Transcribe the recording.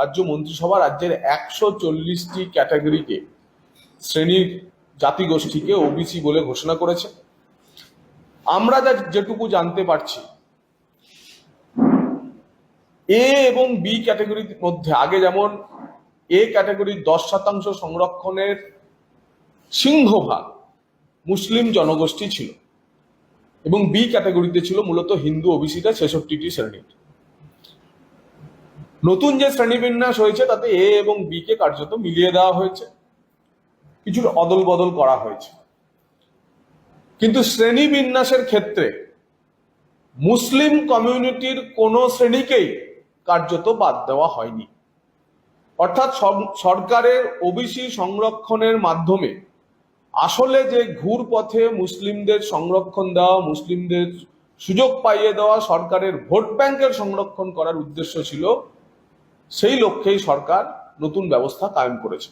রাজ্য মন্ত্রিসভা রাজ্যের একশো চল্লিশটি ক্যাটাগরিকে শ্রেণির জাতিগোষ্ঠীকে ওবিসি বলে ঘোষণা করেছে। আমরা যা যেটুকু জানতে পারছি, এ এবং বি ক্যাটাগরির মধ্যে, আগে যেমন এ ক্যাটাগরির দশ শতাংশ সংরক্ষণের সিংহভাগ মুসলিম জনগোষ্ঠী ছিল এবং বি ক্যাটাগরিতে ছিল মূলত হিন্দু, ওবিসিটা ছেষট্টিটি শ্রেণির। নতুন যে শ্রেণীবিন্যাস হয়েছে, তাতে এ এবং বি কে কার্যত মিলিয়ে দেওয়া হয়েছে। কিছু অদল বদল করা হয়েছে। কিন্তু শ্রেণি বিন্যাসের ক্ষেত্রে মুসলিম কমিউনিটির কোনো শ্রেণীকেই কার্যত বাদ দেওয়া হয়নি। অর্থাৎ সরকারের ওবিসি সংরক্ষণের মাধ্যমে আসলে যে ঘুর পথে মুসলিমদের সংরক্ষণ দেওয়া, মুসলিমদের সুযোগ পাইয়ে দেওয়া, সরকারের ভোট ব্যাংকের সংরক্ষণ করার উদ্দেশ্য ছিল সেই লক্ষ্যেই সরকার নতুন ব্যবস্থা কায়েম করেছে।